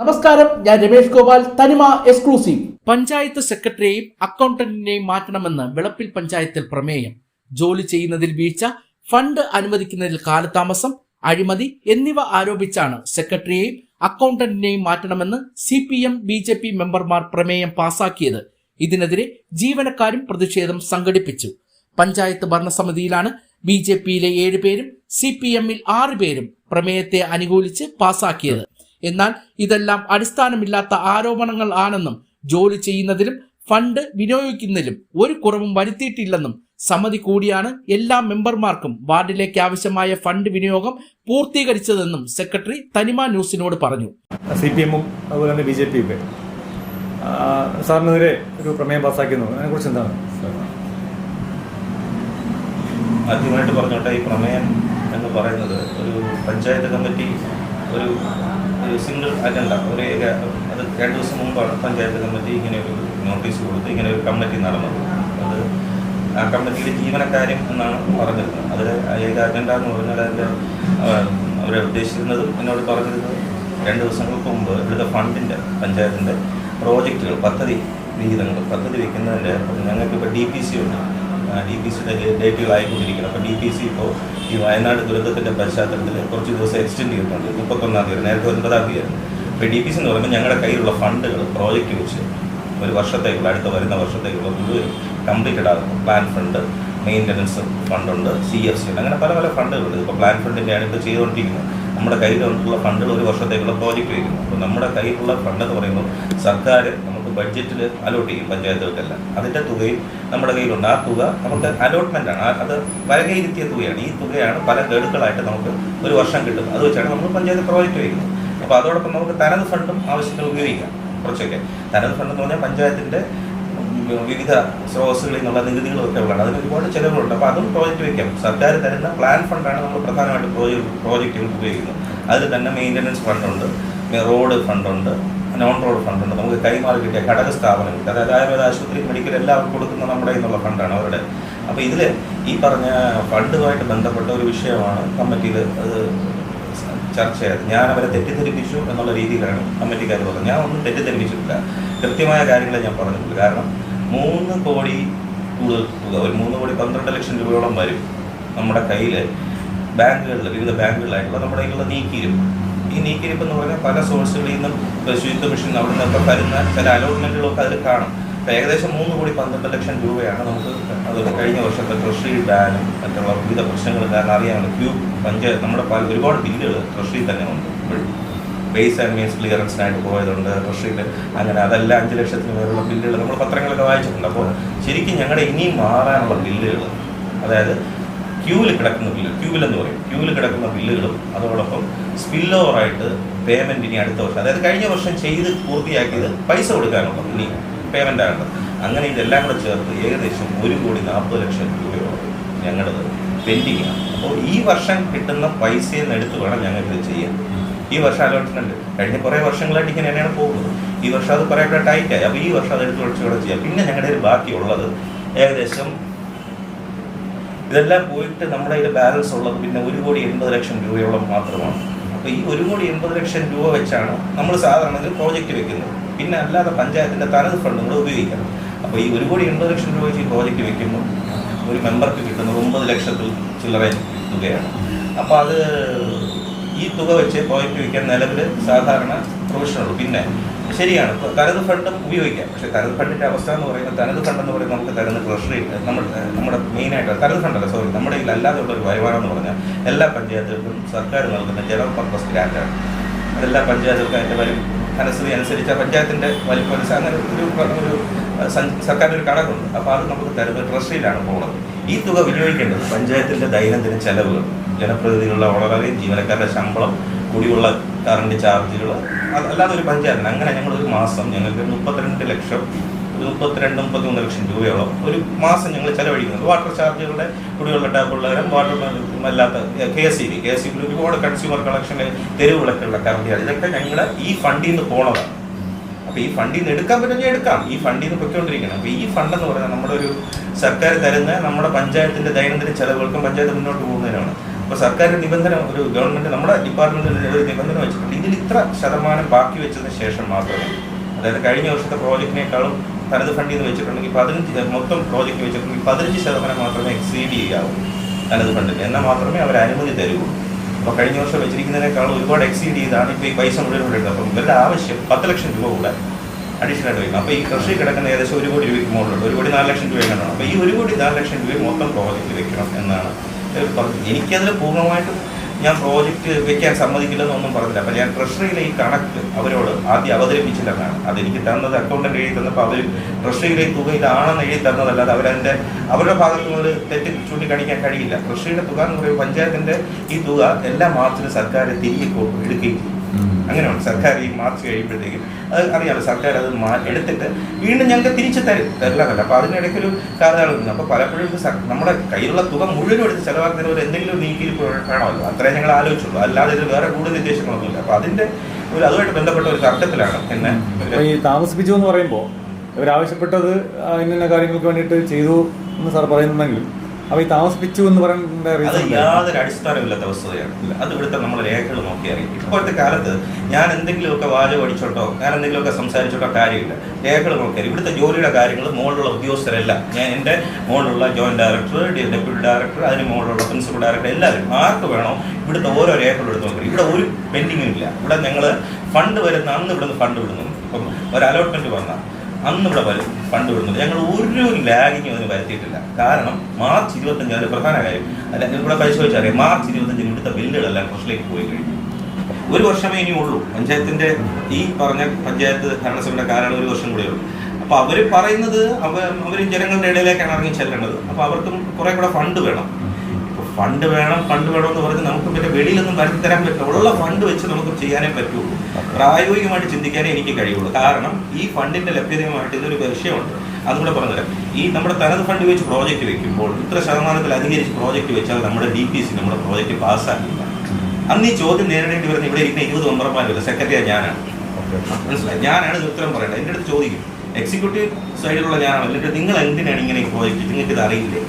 നമസ്കാരം ഞാൻ രമേഷ് ഗോപാൽ തനിമ എക്സ്ക്ലൂസീവ് പഞ്ചായത്ത് സെക്രട്ടറിയെയും അക്കൗണ്ടന്റിനെയും മാറ്റണമെന്ന് വിളപ്പിൽ പഞ്ചായത്തിൽ പ്രമേയം. ജോലി ചെയ്യുന്നതിൽ വീഴ്ച ഫണ്ട് അനുവദിക്കുന്നതിൽ കാലതാമസം അഴിമതി എന്നിവ ആരോപിച്ചാണ് സെക്രട്ടറിയെയും അക്കൗണ്ടന്റിനെയും മാറ്റണമെന്ന് C P M B J P മെമ്പർമാർ പ്രമേയം പാസാക്കിയത്. ഇതിനെതിരെ ജീവനക്കാരും പ്രതിഷേധം സംഘടിപ്പിച്ചു. പഞ്ചായത്ത് ഭരണസമിതിയിലാണ് ബി ജെ പിയിലെ ഏഴുപേരും സി പി എമ്മിൽ ആറ് പേരും പ്രമേയത്തെ അനുകൂലിച്ച് പാസാക്കിയത്. എന്നാൽ ഇതെല്ലാം അടിസ്ഥാനമില്ലാത്ത ആരോപണങ്ങൾ ആണെന്നും ജോലി ചെയ്യുന്നതിലും ഫണ്ട് വിനിയോഗിക്കുന്നതിലും ഒരു കുറവും വരുത്തിയിട്ടില്ലെന്നും സമിതി കൂടിയാണ് എല്ലാ മെമ്പർമാർക്കും വാർഡിലേക്ക് ആവശ്യമായ ഫണ്ട് വിനിയോഗം പൂർത്തീകരിച്ചതെന്നും സെക്രട്ടറി തനിമ ന്യൂസിനോട് പറഞ്ഞു സി പി എമ്മും അതുപോലെ തന്നെ ബി ജെ പിയും സാറിനെതിരെ ഒരു പ്രമേയം പാസ്സാക്കുന്നു അതിനെക്കുറിച്ച് എന്താണ്? ആദ്യമായിട്ട് പറഞ്ഞോട്ടെ ഈ പ്രമേയം എന്ന് പറയുന്നത് ഒരു പഞ്ചായത്ത് കമ്മിറ്റി ഒരു സിംഗിൾ അജണ്ട ഒരു അത് രണ്ട് ദിവസം മുമ്പാണ് പഞ്ചായത്ത് കമ്മിറ്റി ഇങ്ങനെ ഒരു നോട്ടീസ് കൊടുത്ത് ഇങ്ങനെ ഒരു കമ്മിറ്റി നടന്നത്. അത് ആ കമ്മിറ്റിയുടെ ജീവനക്കാര്യം എന്നാണ് പറഞ്ഞിരുന്നത്. അതിൽ ഏക അജണ്ട എന്ന് പറഞ്ഞാൽ അതിന്റെ അവരെ ഉദ്ദേശിക്കുന്നത് എന്നോട് പറഞ്ഞിരുന്നത് രണ്ട് ദിവസങ്ങൾക്ക് മുമ്പ് ഇവിടുത്തെ ഫണ്ടിന്റെ പഞ്ചായത്തിന്റെ പ്രോജക്റ്റുകൾ പദ്ധതി വിഹിതങ്ങൾ പദ്ധതി വയ്ക്കുന്നതിന്റെ ഞങ്ങൾക്കിപ്പോൾ ഡി പി സി ഉണ്ട്. ഡി പി സിയുടെ ഡേറ്റുകളായിക്കൊണ്ടിരിക്കുന്നത് അപ്പോൾ ഡി പി സി ഇപ്പോൾ ഈ വയനാട് ദുരന്തത്തിന്റെ പശ്ചാത്തലത്തിൽ കുറച്ച് ദിവസം എക്സ്റ്റെൻഡ് ചെയ്തിട്ടുണ്ട്. മുപ്പത്തൊന്നാം തീയതി നേരത്തെ ഒൻപതാം തീയതി അപ്പോൾ ഡി പി സി എന്ന് പറയുമ്പോൾ ഞങ്ങളുടെ കയ്യിലുള്ള ഫണ്ടുകൾ പ്രോജക്റ്റ് വെച്ച് ഒരു വർഷത്തേക്കുള്ള അടുത്ത വരുന്ന വർഷത്തേക്കുള്ള മുഴുവൻ കംപ്ലീറ്റഡ് ആകും പ്ലാൻ ഫണ്ട് മെയിന്റനൻസ് ഫണ്ടുണ്ട് സി എഫ് സി ഉണ്ട്. അങ്ങനെ പല പല ഫണ്ടുകളുണ്ട്. ഇപ്പോൾ പ്ലാൻ ഫണ്ടിന്റെയാണ് ഇപ്പോൾ ചെയ്തുകൊണ്ടിരിക്കുന്നത്. നമ്മുടെ കയ്യിലുള്ള ഫണ്ടുകൾ ഒരു വർഷത്തേക്കുള്ള പ്രോജക്റ്റ് വയ്ക്കുന്നു അപ്പോൾ നമ്മുടെ കയ്യിലുള്ള ഫണ്ട് എന്ന് പറയുമ്പോൾ സർക്കാർ ബഡ്ജറ്റിൽ അലോട്ട് ചെയ്യും പഞ്ചായത്തുകൾക്കെല്ലാം. അതിന്റെ തുകയും നമ്മുടെ കയ്യിലുണ്ട്. ആ തുക നമുക്ക് അലോട്ട്മെന്റ് ആണ്. അത് വരകയിരുത്തിയ തുകയാണ്. ഈ തുകയാണ് പല ഗഡുക്കളായിട്ട് നമുക്ക് ഒരു വർഷം കിട്ടും. അത് വെച്ചാണ് നമ്മൾ പഞ്ചായത്ത് പ്രോജക്റ്റ് വയ്ക്കുന്നത് അപ്പോൾ അതോടൊപ്പം നമുക്ക് തനത് ഫണ്ടും ആവശ്യത്തിന് ഉപയോഗിക്കാം. കുറച്ചൊക്കെ. തനത് ഫണ്ട് എന്ന് പറഞ്ഞാൽ പഞ്ചായത്തിന്റെ വിവിധ സ്രോതസ്സുകളിൽ നിന്നുള്ള നികുതികളൊക്കെ ഉള്ളതാണ്. അതിന് ഒരുപാട് ചിലവുകളുണ്ട്. അപ്പോൾ അതും പ്രോജക്റ്റ് വയ്ക്കാം സർക്കാർ തരുന്ന പ്ലാൻ ഫണ്ടാണ് നമ്മൾ പ്രധാനമായിട്ട് പ്രോജക്റ്റ് പ്രോജക്റ്റുകൾ ഉപയോഗിക്കുന്നത്. അതിൽ തന്നെ മെയിന്റനൻസ് ഫണ്ടുണ്ട് റോഡ് ഫണ്ടുണ്ട് നോൺ റോഡ് ഫണ്ടുണ്ട് നമുക്ക് കൈമാറി കിട്ടിയ ഘടക സ്ഥാപനങ്ങൾക്ക് അതായത് ആയുർവേദ ആശുപത്രി മെഡിക്കൽ എല്ലാവർക്കും കൊടുക്കുന്ന നമ്മുടെ എന്നുള്ള ഫണ്ടാണ് അവരുടെ. അപ്പോൾ ഇതിൽ ഈ പറഞ്ഞ ഫണ്ടുമായിട്ട് ബന്ധപ്പെട്ട ഒരു വിഷയമാണ് കമ്മിറ്റിയിൽ അത് ചർച്ച ചെയ്തത്. ഞാൻ അവരെ തെറ്റിദ്ധരിപ്പിച്ചു എന്നുള്ള രീതിയിലാണ് കമ്മിറ്റിക്കാർ പറഞ്ഞത്. ഞാൻ ഒന്നും തെറ്റിദ്ധരിപ്പിച്ചിട്ടില്ല. കൃത്യമായ കാര്യങ്ങളെ ഞാൻ പറഞ്ഞിട്ടുള്ളൂ കാരണം മൂന്ന് കോടി കൂടുതൽ തുക ഒരു മൂന്ന് കോടി പന്ത്രണ്ട് ലക്ഷം രൂപയോളം വരും നമ്മുടെ കയ്യിൽ ബാങ്കുകളിൽ വിവിധ ബാങ്കുകളിലായിട്ടുള്ള നമ്മുടെ കയ്യിലുള്ള നീക്കിയിരിപ്പ് ഈ നീക്കിരിപ്പ് എന്ന് പറഞ്ഞാൽ പല സോഴ്സുകളിൽ നിന്നും ശുചിത്വ മിഷൻ അവിടെ നിന്നൊക്കെ വരുന്ന ചില അലോട്ട്മെന്റുകളൊക്കെ അതിൽ കാണും. ഏകദേശം മൂന്ന് കോടി പന്ത്രണ്ട് ലക്ഷം രൂപയാണ് നമുക്ക് അത് കഴിഞ്ഞ വർഷത്തെ ട്രഷറി ബാനും മറ്റുള്ള വിവിധ പ്രശ്നങ്ങൾ കാരണം അറിയാമല്ലോ. ക്യൂ പഞ്ചായത്ത് നമ്മുടെ പല ഒരുപാട് ബില്ലുകൾ ട്രഷറി തന്നെ ഉണ്ട്. ബേസ് ആൻഡ് മീൻസ് ക്ലിയറൻസിനായിട്ട് പോയതുണ്ട് ട്രഷറിയിൽ അങ്ങനെ അതെല്ലാം അഞ്ച് ലക്ഷത്തിന് മേലുള്ള ബില്ലുകൾ നമ്മൾ പത്രങ്ങളൊക്കെ വായിച്ചിട്ടുണ്ട്. അപ്പോൾ ശരിക്കും ഞങ്ങളുടെ ഇനിയും മാറാനുള്ള ബില്ലുകൾ അതായത് ക്യൂവിൽ കിടക്കുന്ന ബില്ല് ക്യൂവിൽ എന്ന് പറയും. ക്യൂവിൽ കിടക്കുന്ന ബില്ലുകളും അതോടൊപ്പം സ്പിൽ ഓവറായിട്ട് പേയ്മെന്റ് ഇനി അടുത്ത വർഷം. അതായത് കഴിഞ്ഞ വർഷം ചെയ്ത് പൂർത്തിയാക്കിയത് പൈസ കൊടുക്കാനുള്ളത് ഇനി പേയ്മെന്റ് ആകേണ്ടത് അങ്ങനെ ഇതെല്ലാം കൂടെ ചേർത്ത് ഏകദേശം ഒരു കോടി നാൽപ്പത് ലക്ഷം രൂപയോളം ഞങ്ങളത് പെൻഡിങ് ആണ്. അപ്പോൾ ഈ വർഷം കിട്ടുന്ന പൈസയിൽ നിന്ന് എടുത്ത് വേണം ഞങ്ങൾക്ക് ഇത് ചെയ്യാൻ. ഈ വർഷം അലോട്ട്മെന്റ് കഴിഞ്ഞ കുറേ വർഷങ്ങളായിട്ട് ഇങ്ങനെ തന്നെയാണ് പോകുന്നത്. ഈ വർഷം അത് കുറേ കൂടെ ടൈറ്റായി അപ്പോൾ ഈ വർഷം അത് എടുത്ത് കുറച്ചുകൂടെ ചെയ്യാം പിന്നെ ഞങ്ങളുടെ ബാക്കിയുള്ളത് ഏകദേശം ഇതെല്ലാം പോയിട്ട് നമ്മുടെ കയ്യിൽ ബാലൻസ് ഉള്ളത് പിന്നെ ഒരു കോടി എൺപത് ലക്ഷം രൂപയോളം മാത്രമാണ്. അപ്പോൾ ഈ ഒരു കോടി എൺപത് ലക്ഷം രൂപ വെച്ചാണ് നമ്മൾ സാധാരണ ഒരു പ്രോജക്റ്റ് വെക്കുന്നത്. പിന്നെ അല്ലാതെ പഞ്ചായത്തിന്റെ തനത് ഫണ്ടും കൂടെ ഉപയോഗിക്കണം. അപ്പോൾ ഈ ഒരു കോടി എൺപത് ലക്ഷം രൂപ വെച്ച് ഈ പ്രോജക്റ്റ് വെക്കുമ്പോൾ ഒരു മെമ്പർക്ക് കിട്ടുന്നത് ഒമ്പത് ലക്ഷത്തിൽ ചില്ലറ തുകയാണ്. അപ്പോൾ അത് ഈ തുക വെച്ച് പ്രോജക്റ്റ് വയ്ക്കാൻ നിലവിൽ സാധാരണ പ്രൊവിഷനുള്ളൂ പിന്നെ ശരിയാണ്. തരത് ഫണ്ടും ഉപയോഗിക്കാം. പക്ഷേ തനത് ഫണ്ടിന്റെ അവസ്ഥ എന്ന് പറയുന്നത് തനത് ഫണ്ട് എന്ന് പറയുന്നത് നമുക്ക് തരുന്ന ട്രഷറി നമ്മുടെ നമ്മുടെ മെയിനായിട്ട് തനത് ഫണ്ടല്ല സോറി നമ്മുടെ ഇതിൽ അല്ലാതെയുള്ള ഒരു വരുമാനം എന്ന് പറഞ്ഞാൽ എല്ലാ പഞ്ചായത്തുകൾക്കും സർക്കാർ നൽകുന്ന ജനറൽ പർപ്പസ് ഗ്രാന്റാണ് അതെല്ലാ പഞ്ചായത്തുകൾക്കും അതിന്റെ വരും ധനസ്ഥിതി അനുസരിച്ച് പഞ്ചായത്തിന്റെ വലിപ്പം അനുസരിച്ച് അങ്ങനെ ഒരു ഒരു സർക്കാരിന്റെ ഒരു കണക്കുണ്ട്. അപ്പോൾ അത് നമുക്ക് തരുന്നത് ട്രഷറിയിലാണ് പോകുന്നത്. ഈ തുക വിനിയോഗിക്കേണ്ടത് പഞ്ചായത്തിന്റെ ദൈനംദിന ചെലവുകൾ ജനപ്രതിനിധികളുടെ വളരെ ജീവനക്കാരുടെ ശമ്പളം കുടിവെള്ള കറണ്ട് ചാർജുകൾ അല്ലാതെ ഒരു പഞ്ചായത്തിന് അങ്ങനെ ഞങ്ങൾ ഒരു മാസം ഞങ്ങൾക്ക് മുപ്പത്തിരണ്ട് ലക്ഷം ഒരു മുപ്പത്തിരണ്ട് മുപ്പത്തിമൂന്ന് ലക്ഷം രൂപയോളം ഒരു മാസം ഞങ്ങൾ ചെലവഴിക്കുന്നത് വാട്ടർ ചാർജുകളുടെ കുടിവെള്ള ടാപ്പുള്ളവരും വാട്ടർ അല്ലാത്ത K S C B K S C B ഒരുപാട് കൺസ്യൂമർ കളക്ഷൻ തെരുവിളക്കുള്ള കറണ്ട് ചാർജ് ഇതൊക്കെ ഞങ്ങളുടെ ഈ ഫണ്ടിൽ നിന്ന് പോണതാണ് അപ്പോൾ ഈ ഫണ്ടിൽ നിന്ന് എടുക്കാൻ പറ്റുമെങ്കിൽ എടുക്കാം. ഈ ഫണ്ടിൽ നിന്ന് പൊയ്ക്കൊണ്ടിരിക്കണം. അപ്പോൾ ഈ ഫണ്ട് എന്ന് പറയുന്നത് നമ്മുടെ ഒരു സർക്കാർ തരുന്ന നമ്മുടെ പഞ്ചായത്തിന്റെ ദൈനംദിന ചെലവുകൾക്കും പഞ്ചായത്ത് മുന്നോട്ട് പോകുന്നതിനാണ്. അപ്പോൾ സർക്കാർ നിബന്ധന ഒരു ഗവൺമെന്റ് നമ്മുടെ ഡിപ്പാർട്ട്മെന്റിൽ ഒരു നിബന്ധന വെച്ചിട്ടുണ്ട്. ഇതിൽ ഇത്ര ശതമാനം ബാക്കി വെച്ചതിന് ശേഷം മാത്രമേ അതായത് കഴിഞ്ഞ വർഷത്തെ പ്രോജക്റ്റിനേക്കാളും തനത് ഫണ്ടിൽ നിന്ന് വെച്ചിട്ടുണ്ടെങ്കിൽ പതിനഞ്ച് മൊത്തം പ്രോജക്റ്റ് വെച്ചിട്ടുണ്ടെങ്കിൽ പതിനഞ്ച് ശതമാനം മാത്രമേ എക്സീഡ് ചെയ്യാവൂ തനത് ഫണ്ടിൽ എന്നാൽ മാത്രമേ അവർ അനുമതി തരുള്ളൂ അപ്പോൾ കഴിഞ്ഞ വർഷം വെച്ചിരിക്കുന്നതിനേക്കാളും ഒരുപാട് എക്സീഡ് ചെയ്താണ് ഇപ്പോൾ ഈ പൈസ മുഴുവൻ ഉണ്ട്. അപ്പം ഇവരുടെ ആവശ്യം പത്ത് ലക്ഷം രൂപ കൂടെ അഡീഷണൽ ആയിട്ട് വരും. അപ്പോൾ ഈ കൃഷി കിടക്കുന്ന ഏകദേശം ഒരു കോടി രൂപയ്ക്ക് മുകളിലുണ്ട്. ഒരു കോടി നാല് ലക്ഷം രൂപ എങ്ങനെയാണ് അപ്പോൾ ഈ ഒരു കോടി നാല് ലക്ഷം രൂപ മൊത്തം പ്രോജക്റ്റ് വെക്കണം എന്നാണ് ഇവർ പറഞ്ഞത് എനിക്കതിൽ പൂർണമായിട്ടും ഞാൻ പ്രോജക്റ്റ് വെക്കാൻ സമ്മതിക്കില്ലെന്നൊന്നും പറഞ്ഞില്ല. അപ്പം ഞാൻ ട്രഷറിയിലെ ഈ കണക്ക് അവരോട് ആദ്യം അവതരിപ്പിച്ചില്ലെന്നാണ്. അതെനിക്ക് തന്നത് അക്കൗണ്ടന്റ് എഴുതി തന്നപ്പോൾ അവർ ട്രഷറിയിലെ ഈ തുക ഇതാണെന്ന് എഴുതി തന്നതല്ലാതെ അവരതിന്റെ അവരുടെ ഭാഗത്തു നിന്ന് ഒരു തെറ്റ് ചൂണ്ടിക്കാണിക്കാൻ കഴിയില്ല. ട്രഷറിയുടെ തുക എന്ന് പറയുമ്പോൾ പഞ്ചായത്തിന്റെ ഈ തുക എല്ലാ മാർച്ചിലും സർക്കാർ തിരികെ എടുക്കുകയും ചെയ്യും. അങ്ങനെയാണ് സർക്കാർ ഈ മാർച്ച് കഴിയുമ്പോഴത്തേക്കും അത് അറിയാമല്ലോ സർക്കാർ അത് എടുത്തിട്ട് വീണ്ടും ഞങ്ങൾക്ക് തിരിച്ചു തരും തരില്ലതല്ല അപ്പോൾ അതിനിടയ്ക്കൊരു കാലയളവ് അപ്പോൾ പലപ്പോഴും നമ്മുടെ കയ്യിലുള്ള തുക മുഴുവനും എടുത്ത് ചിലവാക്കുന്ന ഒരു എന്തെങ്കിലും നീക്കി വേണമല്ലോ അത്രയും ഞങ്ങൾ ആലോചിച്ചുള്ളൂ. അല്ലാതെ ഇതിൽ വേറെ കൂടുതൽ ഉദ്ദേശങ്ങളൊന്നുമില്ല. അപ്പോൾ അതിന്റെ ഒരു അതുമായിട്ട് ബന്ധപ്പെട്ട ഒരു തർക്കത്തിലാണ് എന്നെ ഈ താമസിപ്പിച്ചു എന്ന് പറയുമ്പോൾ ഇവരാവശ്യപ്പെട്ടത് ഇന്ന കാര്യങ്ങൾക്ക് വേണ്ടിയിട്ട് ചെയ്തു എന്ന് സാർ പറയുന്നുണ്ടെങ്കിലും അപ്പോൾ ഈ താമസിപ്പിച്ചു എന്ന് പറയുന്ന അത് റീസൺ യാതൊരു അടിസ്ഥാനമില്ലാത്ത വസ്തുതയാണ്. അത് ഇവിടുത്തെ നമ്മുടെ രേഖകൾ നോക്കി അറിയാം ഇപ്പോഴത്തെ കാലത്ത് ഞാൻ എന്തെങ്കിലുമൊക്കെ വാചകം അടിച്ചോട്ടോ ഞാൻ എന്തെങ്കിലുമൊക്കെ സംസാരിച്ചോട്ടോ കാര്യമില്ല. രേഖകൾ നോക്കിയാൽ ഇവിടുത്തെ ജോലിയുടെ കാര്യങ്ങൾ മുകളിലുള്ള ഉദ്യോഗസ്ഥരെല്ലാം. ഞാൻ എന്റെ മുകളിലുള്ള ജോയിന്റ് ഡയറക്ടർ ഡെപ്യൂട്ടി ഡയറക്ടർ അതിന് മുകളിലുള്ള പ്രിൻസിപ്പൽ ഡയറക്ടർ എല്ലാവരും ആർക്ക് വേണോ ഇവിടുത്തെ ഓരോ രേഖകളും എടുത്ത് നോക്കി ഇവിടെ ഒരു പെൻഡിങ്ങും ഇല്ല. ഇവിടെ ഞങ്ങൾ ഫണ്ട് വരുന്ന അന്ന് ഇവിടുന്ന് ഫണ്ട് വിടുന്നു ഇപ്പം ഒരു അലോട്ട്മെന്റ് വന്നാൽ അന്ന് ഇവിടെ ഫണ്ട് വിടുന്നത്. ഞങ്ങൾ ഒരു ലാഗിങ്ങും അതിന് വരുത്തിയിട്ടില്ല. കാരണം മാർച്ച് ഇരുപത്തഞ്ച് അതിന് പ്രധാന കാര്യം. അല്ല ഇവിടെ പരിശോധിച്ചറിയാം മാർച്ച് ഇരുപത്തഞ്ചിന് ഇവിടുത്തെ ബില്ലുകളെല്ലാം കൃഷിയിലേക്ക് പോയി കഴിഞ്ഞു. ഒരു വർഷമേ ഇനി ഉള്ളൂ. പഞ്ചായത്തിന്റെ ഈ പറഞ്ഞ പഞ്ചായത്ത് ഭരണസഭയുടെ കാലം ഒരു വർഷം കൂടെ ഉള്ളൂ. അപ്പോൾ അവർ പറയുന്നത് അവ അവർ ജനങ്ങളുടെ ഇടയിലേക്കാണ് ഇറങ്ങി ചെല്ലേണ്ടത്. അപ്പോൾ അവർക്കും കുറേ കൂടെ ഫണ്ട് വേണം. ഇപ്പോൾ ഫണ്ട് വേണം ഫണ്ട് വേണം എന്ന് പറഞ്ഞ് നമുക്ക് പിന്നെ വെളിയിലൊന്നും വരുത്തി തരാൻ പറ്റില്ല. ഉള്ള ഫണ്ട് വെച്ച് നമുക്ക് ചെയ്യാനേ പറ്റുള്ളൂ പ്രായോഗികമായിട്ട് ചിന്തിക്കാനേ എനിക്ക് കഴിയുള്ളൂ. കാരണം ഈ ഫണ്ടിന്റെ ലഭ്യതയുമായിട്ട് ഇതൊരു വിഷയമുണ്ട്. അതുകൂടെ പറഞ്ഞുതരാം. ഈ നമ്മുടെ തനത് ഫണ്ട് വെച്ച് പ്രോജക്റ്റ് വെക്കുമ്പോൾ ഇത്ര ശതമാനത്തിൽ അധികരിച്ച് പ്രോജക്റ്റ് വെച്ചാൽ നമ്മുടെ ഡി പി സി നമ്മുടെ പ്രോജക്റ്റ് പാസ്സാക്കില്ല അന്ന് ഈ ചോദ്യം നേരിടേണ്ടി വരുന്ന ഇവിടെ ഇരിക്കുന്ന ഇരുപത് മെമ്പർമാരില്ല സെക്രട്ടറി ഞാനാണ്. മനസ്സിലായി? ഞാനാണ് ഉത്തരം പറയേണ്ടത്. എന്റെ അടുത്ത് ചോദിക്കും. എക്സിക്യൂട്ടീവ് സൈഡിലുള്ള ഞാനാണ്. എന്നിട്ട് നിങ്ങൾ എന്തിനാണ് ഇങ്ങനെ ഈ പ്രോജക്റ്റ് നിങ്ങൾക്ക് ഇത് അറിയില്ലേ?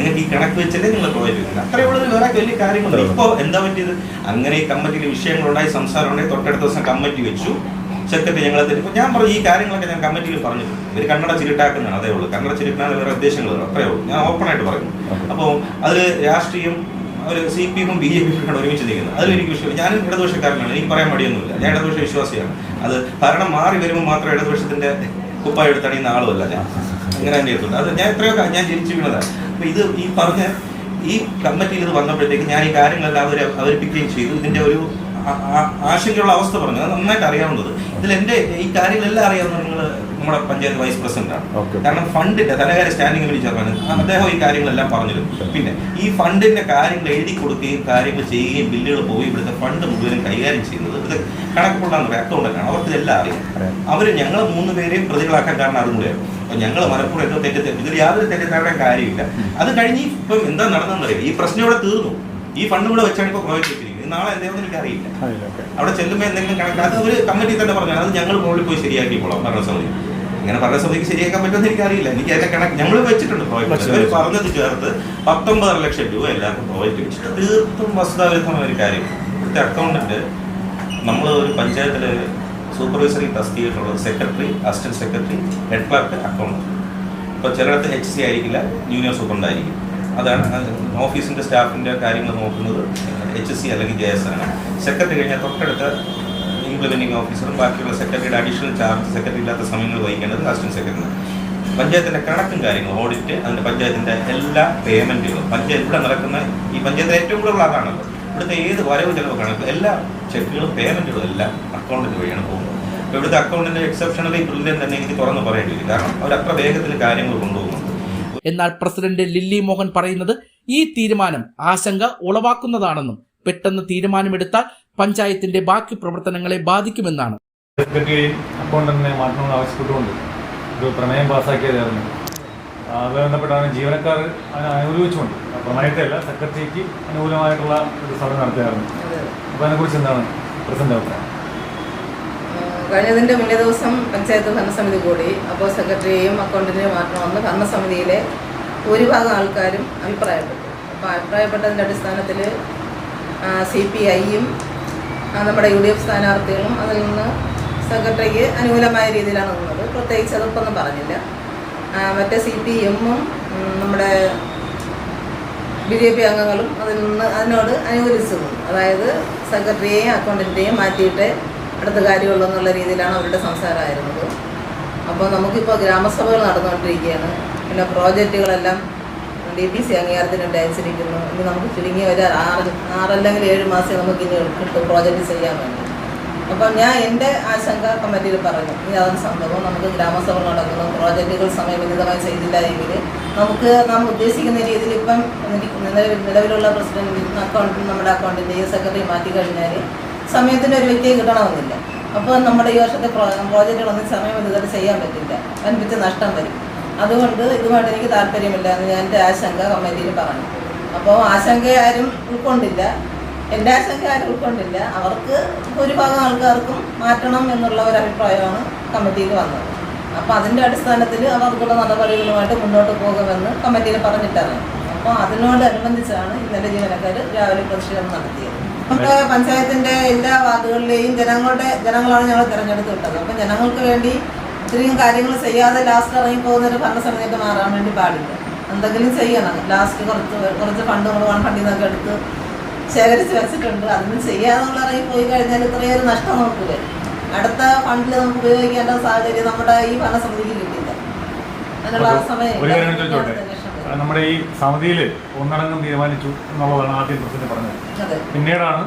നിങ്ങൾക്ക് ഈ കണക്ക് വെച്ചല്ലേ നിങ്ങൾ പ്രൊവൈഡ് വെക്കുന്നത് അത്രേ ഉള്ളത് വേറെ വലിയ കാര്യങ്ങളുണ്ട് ഇപ്പോൾ എന്താ പറ്റിയത്? അങ്ങനെ ഈ കമ്മിറ്റിയിൽ വിഷയങ്ങളുണ്ടായി സംസാരം ഉണ്ടായി. തൊട്ടടുത്ത ദിവസം കമ്മിറ്റി വെച്ചു. സെക്രട്ടറി ഞങ്ങളെ തരുമ്പോൾ ഞാൻ പറഞ്ഞു ഈ കാര്യങ്ങളൊക്കെ ഞാൻ കമ്മിറ്റിയിൽ പറഞ്ഞു ഇവർ കന്നഡ ചിരിട്ടാക്കുന്നതാണ് അതേ ഉള്ളൂ. കന്നഡ ചിരിട്ടാണ് വേറെ ഉദ്ദേശങ്ങൾ അത്രേ ഉള്ളൂ. ഞാൻ ഓപ്പണായിട്ട് പറഞ്ഞു അപ്പോൾ അത് രാഷ്ട്രീയം ഒരു സി പി എമ്മും ബി ജെ പിയും ഒരുമിച്ച് നിൽക്കുന്നത്. അതിൽ എനിക്ക് വിശ്വാസം ഞാൻ ഇടതുപക്ഷക്കാരനാണ്. എനിക്ക് പറയാൻ മടിയൊന്നുമില്ല. ഞാൻ ഇടതുപക്ഷ വിശ്വാസിയാണ് അത് ഭരണം മാറി വരുമ്പോൾ മാത്രം ഇടതുപക്ഷത്തിന്റെ കുപ്പായ എടുത്തണിയുന്ന ആളുമല്ല ഞാൻ. അങ്ങനെ തന്നെ എടുത്തുണ്ട് അത് ഞാൻ എത്രയോ ഞാൻ ജനിച്ചു വീണതാണ്. അപ്പൊ ഇത് ഈ പറഞ്ഞ ഈ കമ്മിറ്റിയിൽ ഇത് വന്നപ്പോഴത്തേക്ക് ഞാൻ ഈ കാര്യങ്ങളെല്ലാം അവർ അവതരിപ്പിക്കുകയും ചെയ്തു. ഇതിന്റെ ഒരു ആശങ്കയുള്ള അവസ്ഥ പറഞ്ഞു അത് നന്നായിട്ട് അറിയാവുന്നത്. ഇതിൽ എന്റെ ഈ കാര്യങ്ങളെല്ലാം അറിയാവുന്ന നിങ്ങൾ നമ്മുടെ പഞ്ചായത്ത് വൈസ് പ്രസിഡന്റ് ആണ്. കാരണം ഫണ്ടിന്റെ ധനകാര്യ സ്റ്റാൻഡിംഗ് കമ്മിറ്റി ചെയർമാൻ അദ്ദേഹം ഈ കാര്യങ്ങളെല്ലാം പറഞ്ഞിരുന്നു. പിന്നെ ഈ ഫണ്ടിന്റെ കാര്യങ്ങൾ എഴുതി കൊടുക്കുകയും കാര്യങ്ങൾ ചെയ്യുകയും ബില്ലുകൾ പോയി ഇവിടുത്തെ ഫണ്ട് മുഴുവനും കൈകാര്യം ചെയ്യുന്നത് ഇത് കണക്കുള്ള അക്കൗണ്ടൊക്കെയാണ് അക്കൗണ്ടന്റാണ് അവർക്ക് ഇതെല്ലാം അറിയാം. അവർ ഞങ്ങൾ മൂന്ന് പേരെയും പ്രതികളാക്കാൻ കാരണം അതും കൂടെയാണ്. അപ്പൊ ഞങ്ങൾ മലപ്പുറം എന്തോ തെറ്റ് ഇതിൽ യാതൊരു തെറ്റിദ്ധാരണ കാര്യമില്ല. അത് കഴിഞ്ഞ് ഇപ്പം എന്താ നടന്നെന്ന് അറിയാം ഈ പ്രശ്നം ഇവിടെ തീർന്നു. ഈ ഫണ്ട് കൂടെ വെച്ചാണ് ഇപ്പോൾ പ്രോജക്റ്റ് വെച്ചിരിക്കുന്നത് നാളെ എന്തെങ്കിലും എനിക്ക് അറിയില്ല അവിടെ ചെല്ലുമ്പോൾ എന്തെങ്കിലും കണക്ക് അത് ഒരു കമ്മിറ്റി തന്നെ പറഞ്ഞു അത് ഞങ്ങൾ മുകളിൽ പോയി ശരിയാക്കിക്കോളാം ഭരണസമിതി. ഇങ്ങനെ ഭരണസമിതിക്ക് ശരിയാക്കാൻ പറ്റുമെന്ന് എനിക്കറിയില്ല. എനിക്ക് അതിന്റെ കണക്ക് ഞങ്ങൾ വെച്ചിട്ടുണ്ട് പ്രോജക്റ്റ്. അവർ പറഞ്ഞത് ചേർത്ത് പത്തൊമ്പതര ലക്ഷം രൂപ എല്ലാവർക്കും പ്രോജക്റ്റ് വെച്ചിട്ട് തീർത്തും വസ്തുതാവിരുദ്ധമായ ഒരു കാര്യം. ഇവിടുത്തെ അക്കൗണ്ടിന്റെ നമ്മൾ ഒരു പഞ്ചായത്തിൽ supervisory തസ്തികയിട്ടുള്ളത് secretary assistant secretary head clerk account ഇപ്പോൾ ചിലയിടത്ത് എച്ച് സി ആയിരിക്കില്ല ജൂനിയർ സൂപ്രണ്ട് ആയിരിക്കും അതാണ് ഓഫീസിന്റെ സ്റ്റാഫിന്റെ കാര്യങ്ങൾ നോക്കുന്നത് എച്ച് സി അല്ലെങ്കിൽ ജെ എസ് ആണ്. സെക്രട്ടറി കഴിഞ്ഞാൽ തൊട്ടടുത്ത ഇംപ്ലിമെന്റിംഗ് ഓഫീസറും ബാക്കിയുള്ള സെക്രട്ടറിയുടെ അഡീഷണൽ ചാർജ് സെക്രട്ടറി ഇല്ലാത്ത സമയങ്ങൾ വഹിക്കേണ്ടത് അസിസ്റ്റന്റ് സെക്രട്ടറി പഞ്ചായത്തിന്റെ കണക്കും കാര്യങ്ങളും ഓഡിറ്റ് അതിന്റെ പഞ്ചായത്തിന്റെ എല്ലാ പേയ്മെന്റുകളും പഞ്ചായത്ത് ഇവിടെ നടക്കുന്ന ഈ പഞ്ചായത്തിൽ ഏറ്റവും കൂടുതൽ അതാണല്ലോ ഇവിടുത്തെ ഏത് വരവ് ചെലവ് കണക്ക് എല്ലാ ചെക്കുകളും പേയ്മെന്റുകളും എല്ലാം അക്കൗണ്ടിന് വഴിയാണ് പോകുന്നത്. അപ്പോൾ ഇവിടുത്തെ അക്കൗണ്ടിന്റെ എക്സെപ്ഷണലി ബ്രില്യൻ തന്നെ എനിക്ക് തുറന്ന് പറയേണ്ടി വരും. കാരണം അവർ അത്ര വേഗത്തിൽ കാര്യങ്ങൾ കൊണ്ടുപോകുന്നുണ്ട്. എന്നാൽ പ്രസിഡന്റ് ലില്ലി മോഹൻ പറയുന്നത് ഈ തീരുമാനം ആശങ്ക ഉളവാക്കുന്നതാണെന്നും പെട്ടെന്ന് തീരുമാനമെടുത്താൽ പഞ്ചായത്തിന്റെ ബാക്കി പ്രവർത്തനങ്ങളെ ബാധിക്കുമെന്നാണ്. സെക്രട്ടറിയെയും അക്കൗണ്ടന്റിനെ മാറ്റണമെന്ന് ആവശ്യപ്പെട്ടുകൊണ്ട് ഒരു പ്രമേയം പാസ്സാക്കിയതായിരുന്നു അത് ബന്ധപ്പെട്ടാണ് ജീവനക്കാർ അതിനെ അനുകൂലിച്ചുകൊണ്ട് പ്രമേയത്തെ സെക്രട്ടറിക്ക് അനുകൂലമായിട്ടുള്ള ഒരു സഭ നടത്തിയായിരുന്നു അപ്പോൾ അതിനെക്കുറിച്ച് എന്താണ് പ്രസിഡന്റ് അഭിപ്രായം? കഴിഞ്ഞതിന്റെ മുന്നേ ദിവസം പഞ്ചായത്ത് ഭരണസമിതി കൂടി അപ്പോൾ സെക്രട്ടറിയെയും അക്കൗണ്ടന്റിനെയും മാറ്റണമെന്ന് ഭരണസമിതിയിലെ ഭൂരിഭാഗം ആൾക്കാരും അഭിപ്രായപ്പെട്ടു. അപ്പോൾ അഭിപ്രായപ്പെട്ടതിന്റെ അടിസ്ഥാനത്തിൽ സി പി ഐയും നമ്മുടെ യു ഡി എഫ് സ്ഥാനാർത്ഥികളും അതിൽ നിന്ന് സെക്രട്ടറിക്ക് അനുകൂലമായ രീതിയിലാണ് നിന്നത്. പ്രത്യേകിച്ച് എതിർപ്പൊന്നും പറഞ്ഞില്ല. മറ്റേ സി പി എമ്മും നമ്മുടെ ബി ജെ പി അംഗങ്ങളും അതിൽ നിന്ന് അതിനോട് അനുകൂലിച്ചു അതായത് സെക്രട്ടറിയെയും അക്കൗണ്ടന്റിനെയും മാറ്റിയിട്ട് അടുത്ത കാര്യമുള്ളൂ എന്നുള്ള രീതിയിലാണ് അവരുടെ സംസാരമായിരുന്നത്. അപ്പോൾ നമുക്കിപ്പോൾ ഗ്രാമസഭകൾ നടന്നുകൊണ്ടിരിക്കുകയാണ്. പിന്നെ പ്രോജക്റ്റുകളെല്ലാം ഡി പി സി അംഗീകാരത്തിനുണ്ട് അയച്ചിരിക്കുന്നു. ഇനി നമുക്ക് ചുരുങ്ങിയ ഒരു ആറ് ആറല്ലെങ്കിൽ ഏഴ് മാസം നമുക്ക് ഇനി കിട്ടും പ്രോജക്റ്റ് ചെയ്യാൻ വേണ്ടി. അപ്പം ഞാൻ എന്റെ ആശങ്ക കമ്മിറ്റിയിൽ പറഞ്ഞു. ഇനി അതൊരു സംഭവം നമുക്ക് ഗ്രാമസഭ നടക്കുന്നു. പ്രോജക്റ്റുകൾ സമയബന്ധിതമായി ചെയ്തില്ല എങ്കിൽ നമുക്ക് നാം ഉദ്ദേശിക്കുന്ന രീതിയിൽ ഇപ്പം നിലവിലുള്ള പ്രസിഡന്റ് അക്കൗണ്ടിൽ നമ്മുടെ അക്കൗണ്ടിന്റെയും സെക്രട്ടറി മാറ്റി കഴിഞ്ഞാൽ സമയത്തിന് ഒരു വ്യക്തിയെ കിട്ടണമെന്നില്ല. അപ്പോൾ നമ്മുടെ ഈ വർഷത്തെ പ്രോജക്റ്റുകളൊന്നും സമയബന്ധിതമായിട്ട് ചെയ്യാൻ പറ്റില്ല. വൻപിച്ച് നഷ്ടം വരും. അതുകൊണ്ട് ഇതുമായിട്ട് എനിക്ക് താല്പര്യമില്ല എന്ന് ഞാൻ എന്റെ ആശങ്ക കമ്മിറ്റിയിൽ പറഞ്ഞു. അപ്പോൾ ആശങ്ക ആരും ഉൾക്കൊണ്ടില്ല. ആശങ്ക ആരും ഉൾക്കൊണ്ടില്ല. അവർക്ക് ഭൂരിഭാഗം ആൾക്കാർക്കും മാറ്റണം എന്നുള്ള ഒരു അഭിപ്രായമാണ് കമ്മിറ്റിയിൽ വന്നത്. അപ്പോൾ അതിന്റെ അടിസ്ഥാനത്തിൽ അവർക്കുള്ള നടപടികളുമായിട്ട് മുന്നോട്ട് പോകുമെന്ന് കമ്മിറ്റിയിൽ പറഞ്ഞിട്ടാണ്. അപ്പോൾ അതിനോടനുബന്ധിച്ചാണ് ഇന്നലെ ജീവനക്കാർ രാവിലെ പ്രതിഷേധം നടത്തിയത്. നമ്മുടെ പഞ്ചായത്തിന്റെ എല്ലാ വാർഡുകളിലെയും ജനങ്ങളുടെ ജനങ്ങളാണ് ഞങ്ങൾ തിരഞ്ഞെടുത്ത് വിട്ടത്. അപ്പം ജനങ്ങൾക്ക് വേണ്ടി ഇത്രയും കാര്യങ്ങൾ ചെയ്യാതെ ലാസ്റ്റ് ഇറങ്ങി പോകുന്ന ഒരു ഭരണസമിതിയായിട്ട് മാറാൻ വേണ്ടി പാടില്ല. എന്തെങ്കിലും ചെയ്യണം. ലാസ്റ്റ് കുറച്ച് കുറച്ച് ഫണ്ട് വൺ ഫണ്ടിൽ നിന്നൊക്കെ എടുത്ത് ശേഖരിച്ച് വെച്ചിട്ടുണ്ട്. അതൊന്നും ചെയ്യാന്നുള്ള ഇറങ്ങി പോയി കഴിഞ്ഞാൽ ഇത്രയൊരു നഷ്ടം നമുക്ക് വരും അടുത്ത ഫണ്ടിൽ നമുക്ക് ഉപയോഗിക്കേണ്ട സാഹചര്യം നമ്മുടെ ഈ ഭരണസമിതിക്ക് കിട്ടില്ല അതിനുള്ള സമയം നമ്മുടെ ഈ സമിതിയിൽ ഒന്നടങ്കം തീരുമാനിച്ചു എന്നുള്ളതാണ് ആദ്യം പ്രസിഡന്റ് പറഞ്ഞത്. പിന്നീടാണ്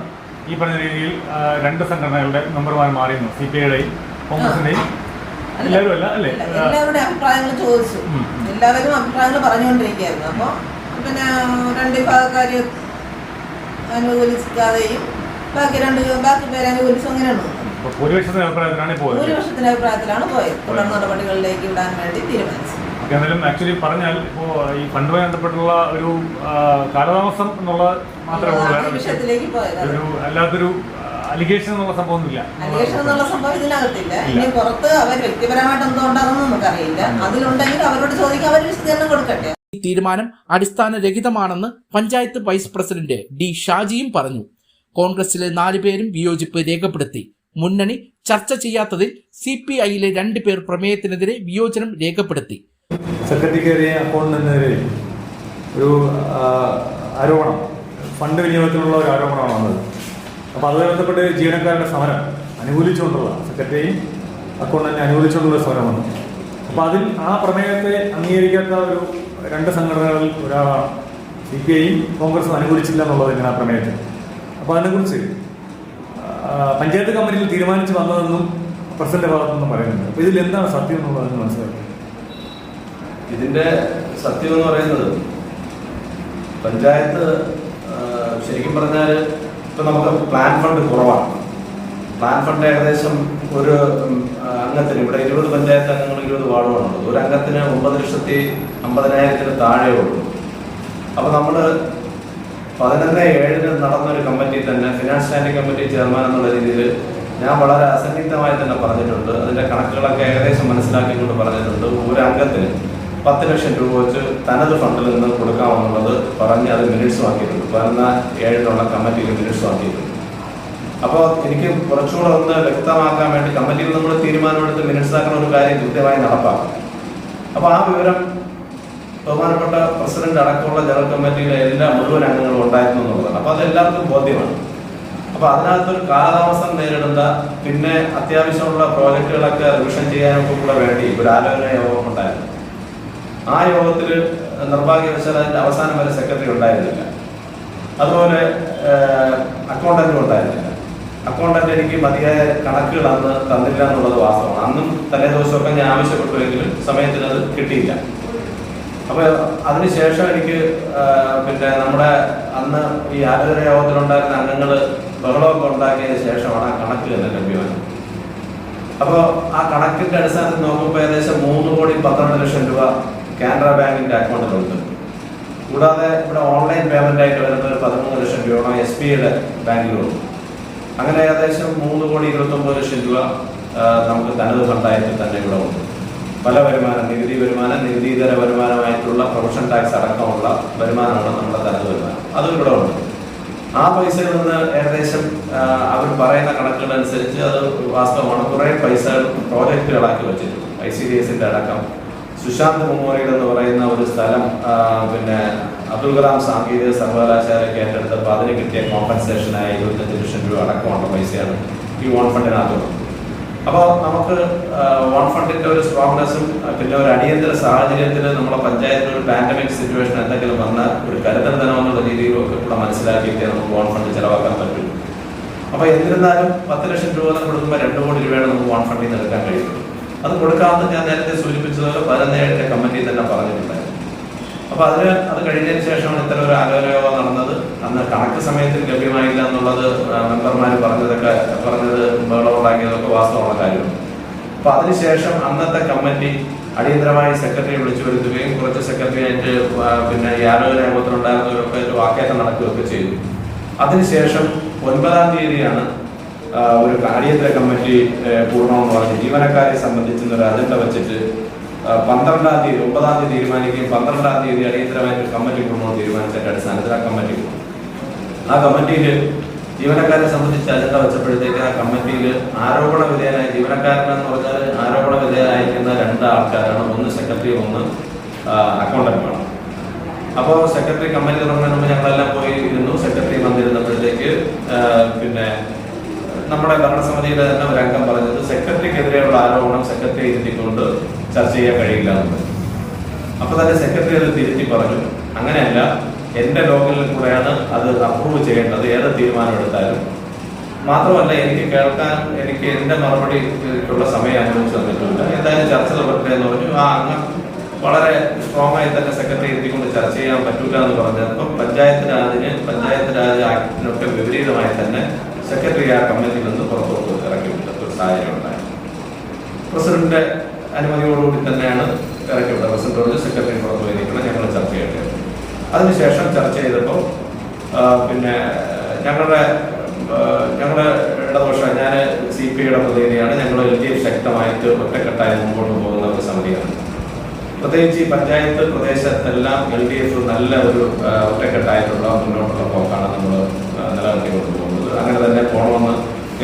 ഈ പറഞ്ഞ രീതിയിൽ രണ്ട് സംഘടനകളുടെ മെമ്പർമാർ മാറിയിരുന്നു സി പി ഐയുടെയും കോൺഗ്രസിന്റെയും എല്ലാവരും അല്ല അല്ലേ? എല്ലാവരുടെ അഭിപ്രായങ്ങൾ ചോദിച്ചു. എല്ലാവരും അഭിപ്രായങ്ങൾ പറഞ്ഞുകൊണ്ടിരിക്കുകയായിരുന്നു. അപ്പോൾ പിന്നെ രണ്ട് വിഭാഗക്കാർ അനുകൂലിക്കാതെയും ബാക്കി രണ്ട് ബാക്കി പേര് അനുകൂലിച്ചു അങ്ങനെയാണ് ഭൂരിപക്ഷത്തിന്റെ അഭിപ്രായത്തിലാണ് പോയത്. ഭൂരിപക്ഷത്തിന്റെ അഭിപ്രായത്തിലാണ് പോയത്. തുടർ നടപടികളിലേക്ക് വിടാൻ വേണ്ടി തീരുമാനിച്ചു എന്നാലും ആക്ച്വലി പറഞ്ഞാൽ ഇപ്പോ ഈ ഫണ്ടുമായി ബന്ധപ്പെട്ടുള്ള ഒരു കാലതാമസം എന്നുള്ള മാത്രമേ ഉള്ളൂ. ഒരു അല്ലാത്തൊരു അലിഗേഷൻ എന്നുള്ള സംഭവമൊന്നുമില്ല അലിഗേഷൻ എന്നുള്ള സംഭവം ഇതിനകത്തില്ല. ഇനി പുറത്ത് അവർ വ്യക്തിപരമായിട്ട് എന്തുകൊണ്ടാണെന്ന് നമുക്കറിയില്ല. അതിലുണ്ടെങ്കിൽ അവരോട് ചോദിക്കാൻ അവർ വിശദീകരണം കൊടുക്കട്ടെ. ഈ തീരുമാനം അടിസ്ഥാനരഹിതമാണെന്ന് പഞ്ചായത്ത് വൈസ് പ്രസിഡന്റ് ഡി ഷാജിയും പറഞ്ഞു. കോൺഗ്രസിലെ നാലുപേരും വിയോജിപ്പ് രേഖപ്പെടുത്തി. മുന്നണി ചർച്ച ചെയ്യാത്തതിൽ സി പി ഐയിലെ രണ്ടുപേർ പ്രമേയത്തിനെതിരെ വിയോജനം രേഖപ്പെടുത്തി. സെക്രട്ടറിക്കെതിരെ അക്കൗണ്ടിനെതിരെ ഒരു ആരോപണം ഫണ്ട് വിനിയോഗത്തിനുള്ള ഒരു ആരോപണമാണ് വന്നത്. അപ്പോൾ അതുമായി ബന്ധപ്പെട്ട് ജീവനക്കാരുടെ സമരം അനുകൂലിച്ചുകൊണ്ടുള്ള സെക്രട്ടറിയും അക്കൗണ്ടന്റിനെ അനുകൂലിച്ചുകൊണ്ടുള്ള സമരം വന്നു അപ്പോൾ അതിൽ ആ പ്രമേയത്തെ അംഗീകരിക്കാത്ത ഒരു രണ്ട് സംഘടനകളിൽ ഒരാളാണ് സി പി ഐയും കോൺഗ്രസും അനുകൂലിച്ചില്ല എന്നുള്ളത് ഇങ്ങനെ പ്രമേയത്തിൽ അപ്പോൾ അതിനെക്കുറിച്ച് പഞ്ചായത്ത് കമ്മിറ്റിയിൽ തീരുമാനിച്ച് വന്നതെന്നും പ്രസിഡന്റ് ഭാഗത്തു നിന്നും പറയുന്നുണ്ട്. അപ്പോൾ ഇതിൽ എന്താണ് സത്യം എന്നുള്ളത് മനസ്സിലാക്കി? ഇതിന്റെ സത്യം എന്ന് പറയുന്നത് പഞ്ചായത്ത് ശരിക്കും പറഞ്ഞാൽ ഇപ്പം നമുക്ക് പ്ലാൻ ഫണ്ട് കുറവാണ്. പ്ലാൻ ഫണ്ട് ഏകദേശം ഒരു അംഗത്തിന് ഇവിടെ ഇരുപത് പഞ്ചായത്ത് അംഗങ്ങൾ ഇരുപത് വാർഡുകളുണ്ട്. ഒരു അംഗത്തിന് ഒമ്പത് ലക്ഷത്തി അമ്പതിനായിരത്തിന് താഴെ ഉള്ളൂ അപ്പൊ നമ്മൾ പതിനൊന്ന് ഏഴിന് നടന്ന ഒരു കമ്മിറ്റി തന്നെ ഫിനാൻസ് സ്റ്റാൻഡിംഗ് കമ്മിറ്റി ചെയർമാൻ എന്നുള്ള രീതിയിൽ ഞാൻ വളരെ അസന്നിഗ്ധമായി തന്നെ പറഞ്ഞിട്ടുണ്ട്. അതിന്റെ കണക്കുകളൊക്കെ ഏകദേശം മനസ്സിലാക്കിക്കൊണ്ട് പറഞ്ഞിട്ടുണ്ട്. ഒരു അംഗത്തിന് പത്ത് ലക്ഷം രൂപ വെച്ച് തനത് ഫണ്ടിൽ നിന്ന് കൊടുക്കാമെന്നുള്ളത് പറഞ്ഞ് അത് മിനിറ്റ്സ് ആക്കിയിട്ടുണ്ട് പതിനൊന്ന് ഏഴിനുള്ള കമ്മിറ്റിയിൽ മിനിറ്റ്സ് ആക്കിയിട്ടുണ്ട് അപ്പോൾ എനിക്ക് കുറച്ചുകൂടെ ഒന്ന് വ്യക്തമാക്കാൻ വേണ്ടി കമ്മിറ്റിയിൽ നമ്മൾ തീരുമാനമെടുത്ത് മിനിറ്റ്സ് ആക്കുന്ന ഒരു കാര്യം കൃത്യമായി നടപ്പാക്കും. അപ്പോൾ ആ വിവരം ബഹുമാനപ്പെട്ട പ്രസിഡന്റ് അടക്കമുള്ള ജനറൽ കമ്മിറ്റിയിലെ എല്ലാ മുഴുവൻ അംഗങ്ങളും ഉണ്ടായിരുന്നു എന്നുള്ളതാണ്. അപ്പോൾ അത് എല്ലാവർക്കും ബോധ്യമാണ്. അപ്പോൾ അതിനകത്തൊരു കാലതാമസം നേരിടുന്ന പിന്നെ അത്യാവശ്യമുള്ള പ്രോജക്റ്റുകളൊക്കെ റിവിഷൻ ചെയ്യാനൊക്കെ കൂടെ വേണ്ടി ഒരു ആലോചന യോഗം ഉണ്ടായിരുന്നു. ആ യോഗത്തിൽ നിർഭാഗ്യവശാൽ അതിന്റെ അവസാനം വരെ സെക്രട്ടറി ഉണ്ടായിരുന്നില്ല. അതുപോലെ അക്കൗണ്ടന്റും ഉണ്ടായിരുന്നില്ല. അക്കൗണ്ടന്റ് എനിക്ക് മതിയായ കണക്കുകൾ അന്ന് തന്നില്ല എന്നുള്ളത് വാസ്തവമാണ്. അന്നും തലേ ദിവസമൊക്കെ ഞാൻ ആവശ്യപ്പെട്ടുവെങ്കിലും സമയത്തിന് അത് കിട്ടിയില്ല. അപ്പൊ അതിനുശേഷം എനിക്ക് പിന്നെ നമ്മുടെ അന്ന് ഈ ആലോചന യോഗത്തിലുണ്ടായിരുന്ന അംഗങ്ങൾ ബഹളമൊക്കെ ഉണ്ടാക്കിയതിന് ശേഷമാണ് ആ കണക്ക് തന്നെ ലഭ്യമായത്. അപ്പോൾ ആ കണക്കിന്റെ അടിസ്ഥാനത്തിൽ നോക്കുമ്പോൾ ഏകദേശം മൂന്ന് കോടി പന്ത്രണ്ട് ലക്ഷം രൂപ കാനറ ബാങ്കിന്റെ അക്കൗണ്ടിലുണ്ട്. കൂടാതെ ഇവിടെ ഓൺലൈൻ പേയ്മെന്റ് ആയിട്ട് വരുന്ന ഒരു പതിമൂന്ന് ലക്ഷം രൂപ എസ് ബി ഐയുടെ ബാങ്കിലുണ്ട്. അങ്ങനെ ഏകദേശം മൂന്ന് കോടി ഇരുപത്തൊമ്പത് ലക്ഷം രൂപ നമുക്ക് തനത് ഫണ്ടായിട്ട് തന്നെ ഇവിടെ ഉണ്ട്. പല വരുമാനം നികുതി വരുമാനം നികുതിയിതര വരുമാനമായിട്ടുള്ള പ്രൊഫഷൻ ടാക്സ് അടക്കമുള്ള വരുമാനമാണ് നമ്മുടെ തനത് വരുമാനം. അതും ഇവിടെ ഉണ്ട്. ആ പൈസയിൽ നിന്ന് ഏകദേശം അവർ പറയുന്ന കണക്കുകളനുസരിച്ച് അത് വാസ്തവമാണ്. കുറേ പൈസ പ്രോജക്റ്റുകളാക്കി വെച്ചിട്ടുണ്ട്. ഐ സി ഡി എസിന്റെ അടക്കം. സുശാന്ത് മെമ്മോറിയൽ എന്ന് പറയുന്ന ഒരു സ്ഥലം പിന്നെ അബ്ദുൽ കലാം സാങ്കേതിക സർവകലാശാലയ്ക്ക് ഏറ്റെടുത്തപ്പോൾ അതിന് കിട്ടിയ കോമ്പൻസേഷനായ ഇരുപത്തഞ്ച് ലക്ഷം രൂപ അടക്കമുള്ള പൈസയാണ് ഈ വോൺ ഫണ്ടിനകത്ത് അപ്പോൾ നമുക്ക് വോൺ ഫണ്ടിന്റെ ഒരു സ്ട്രോങ്നെസ്സും പിന്നെ ഒരു അടിയന്തര സാഹചര്യത്തിൽ നമ്മുടെ പഞ്ചായത്തിൽ ഒരു പാൻഡമിക് സിറ്റുവേഷൻ എന്തെങ്കിലും വന്നാൽ ഒരു കരുതൽ ധനമെന്നുള്ള രീതിയിലും ഒക്കെ കൂടെ മനസ്സിലാക്കിയിട്ടേ നമുക്ക് വോൺ ഫണ്ട് ചിലവാക്കാൻ പറ്റും. അപ്പോൾ എന്നിരുന്നാലും പത്ത് ലക്ഷം രൂപ കൊടുക്കുമ്പോൾ രണ്ട് കോടി രൂപയാണ് നമുക്ക് വോൺ ഫണ്ടിൽ നിന്ന് എടുക്കാൻ കഴിയുന്നത്. അത് കൊടുക്കാമെന്ന് ഞാൻ നേരത്തെ സൂചിപ്പിച്ചതുപോലെ പതിനേഴിന്റെ കമ്മിറ്റി തന്നെ പറഞ്ഞിട്ടുണ്ടായിരുന്നു. അപ്പൊ അതിന് അത് കഴിഞ്ഞതിന് ശേഷമാണ് ഇത്തരം ഒരു ആലോചന യോഗം നടന്നത്. അന്ന് കണക്ക് സമയത്തിൽ ലഭ്യമായില്ല എന്നുള്ളത് മെമ്പർമാർ പറഞ്ഞതൊക്കെ പറഞ്ഞത് ബഹളമുണ്ടാക്കിയതൊക്കെ വാസ്തവമുള്ള കാര്യമാണ്. അപ്പൊ അതിനുശേഷം അന്നത്തെ കമ്മിറ്റി അടിയന്തരമായി സെക്രട്ടറി വിളിച്ചു വരുത്തുകയും കുറച്ച് സെക്രട്ടറിയായിട്ട് പിന്നെ ഈ ആലോചന യോഗത്തിലുണ്ടായിരുന്നവരൊക്കെ ഒരു വാക്കേറ്റം നടക്കുകയൊക്കെ ചെയ്തു. അതിനുശേഷം ഒൻപതാം തീയതിയാണ് ഒരു അടിയന്തര കമ്മിറ്റി പൂർണമെന്ന് പറഞ്ഞ് ജീവനക്കാരെ സംബന്ധിച്ചുള്ള ഒരു അജണ്ട വെച്ചിട്ട് പന്ത്രണ്ടാം തീയതി ഒമ്പതാം തീയതി തീരുമാനിക്കുകയും പന്ത്രണ്ടാം തീയതി അടിയന്തരമായിട്ട് കമ്മിറ്റി കൂടണമെന്ന് തീരുമാനിച്ചതിന്റെ അടിസ്ഥാനത്തിൽ ആ കമ്മിറ്റി ആ കമ്മിറ്റിയിൽ ജീവനക്കാരെ സംബന്ധിച്ച് അജണ്ട വെച്ചപ്പോഴത്തേക്ക് ആ കമ്മിറ്റിയിൽ ആരോപണ വിധേയനായ ജീവനക്കാരനെന്ന് പറഞ്ഞാൽ ആരോപണ വിധേയനായിരിക്കുന്ന രണ്ട് ആൾക്കാരാണ് ഒന്ന് സെക്രട്ടറി ഒന്ന് അക്കൗണ്ടന്റാണ്. അപ്പോൾ സെക്രട്ടറി കമ്മിറ്റി തുടങ്ങുന്നതിന് മുമ്പ് ഞങ്ങളെല്ലാം പോയി ഇരുന്നു സെക്രട്ടറി വന്നിരുന്നപ്പോഴത്തേക്ക് പിന്നെ നമ്മുടെ ഭരണസമിതിയിലെ തന്നെ ഒരു അംഗം പറഞ്ഞത് സെക്രട്ടറിക്കെതിരെയുള്ള ആരോപണം സെക്രട്ടറി ഇരുത്തിക്കൊണ്ട് ചർച്ച ചെയ്യാൻ കഴിയില്ല എന്നുള്ളത്. അപ്പൊ തന്നെ സെക്രട്ടറി അത് തിരുത്തി പറഞ്ഞു അങ്ങനെയല്ല എന്റെ ലോകലിൽ കൂടെയാണ് അത് അപ്രൂവ് ചെയ്യേണ്ടത് ഏത് തീരുമാനം എടുത്താലും. മാത്രമല്ല എനിക്ക് കേൾക്കാൻ എനിക്ക് എന്റെ മറുപടിക്കുള്ള സമയം അനുവദിച്ചു തന്നിട്ടുണ്ട് എന്തായാലും ചർച്ച തുടരട്ടെ എന്ന് പറഞ്ഞു. ആ അംഗം വളരെ സ്ട്രോങ് ആയി തന്നെ സെക്രട്ടറി എത്തിക്കൊണ്ട് ചർച്ച ചെയ്യാൻ പറ്റൂല എന്ന് പറഞ്ഞപ്പോൾ പഞ്ചായത്ത് രാജിന് പഞ്ചായത്ത് രാജ് ആക്ടിനൊക്കെ വിപരീതമായി തന്നെ സെക്രട്ടറി ആ കമ്മിറ്റിയിൽ നിന്ന് പുറത്തോട്ട് ഇറക്കിയിട്ടുണ്ട് ഒരു സാഹചര്യം ഉണ്ടായി. പ്രസിഡന്റിന്റെ അനുമതിയോടുകൂടി തന്നെയാണ് ഇറക്കി വിട്ടത് പ്രസിഡന്റോട് സെക്രട്ടറി പുറത്തു പോയി ഞങ്ങൾ ചർച്ച ചെയ്യട്ടെ അതിനുശേഷം ചർച്ച ചെയ്തപ്പോൾ പിന്നെ ഞങ്ങളുടെ ഞങ്ങളുടെ ഇടതുപക്ഷ ഞാൻ സി പി ഐയുടെ പ്രതിനിധിയാണ്. ഞങ്ങൾ എൽ ഡി എഫ് ശക്തമായിട്ട് ഒറ്റക്കെട്ടായി മുമ്പോട്ട് പോകുന്ന ഒരു സമിതിയാണ്. പ്രത്യേകിച്ച് ഈ പഞ്ചായത്ത് പ്രദേശത്തെല്ലാം എൽ ഡി എഫ് നല്ല ഒരു ഒറ്റക്കെട്ടായിട്ടുള്ള മുന്നോട്ടുള്ള പോക്കാണ് നമ്മൾ നിലനിർത്തിക്കൊണ്ട് പോകുന്നത്. അങ്ങനെ തന്നെ പോകണമെന്ന്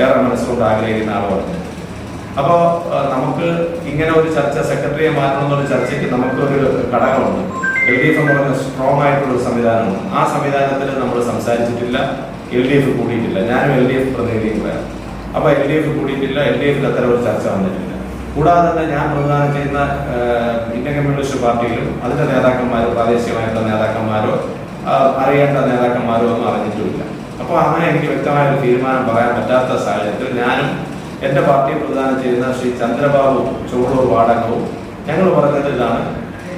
ഏറെ മനസ്സുകൊണ്ട് ആഗ്രഹിക്കുന്ന ആളുകളാണ് അപ്പോൾ നമുക്ക് ഇങ്ങനെ ഒരു ചർച്ച സെക്രട്ടറിയെ മാറ്റണം എന്നൊരു ചർച്ചയ്ക്ക് നമുക്കൊരു ഘടകമുണ്ട്. എൽ ഡി എഫ് എന്ന് പറഞ്ഞ സ്ട്രോങ് ആയിട്ടുള്ള ഒരു സംവിധാനമാണ്. ആ സംവിധാനത്തിൽ നമ്മൾ സംസാരിച്ചിട്ടില്ല എൽ ഡി എഫ് കൂടിയിട്ടില്ല. ഞാനും എൽ ഡി എഫ് പ്രതിനിധിയും അപ്പോൾ എൽ ഡി എഫ് കൂടിയിട്ടില്ല എൽ ഡി എഫിൽ അത്തരം ഒരു ചർച്ച വന്നിട്ടില്ല. കൂടാതെ തന്നെ ഞാൻ പ്രതിദാനം ചെയ്യുന്ന ഇന്ത്യൻ കമ്മ്യൂണിസ്റ്റ് പാർട്ടിയിലും അതിന്റെ നേതാക്കന്മാരോ പ്രാദേശികമായിട്ടുള്ള നേതാക്കന്മാരോ അറിയേണ്ട നേതാക്കന്മാരോ ഒന്നും അറിഞ്ഞിട്ടുമില്ല. അപ്പോൾ അങ്ങനെ എനിക്ക് വ്യക്തമായ ഒരു തീരുമാനം പറയാൻ പറ്റാത്ത സാഹചര്യത്തിൽ ഞാനും എന്റെ പാർട്ടി പ്രധാനം ചെയ്യുന്ന ശ്രീ ചന്ദ്രബാബു ചോളൂർ വാടകവും ഞങ്ങൾ പറഞ്ഞത് ഇതാണ്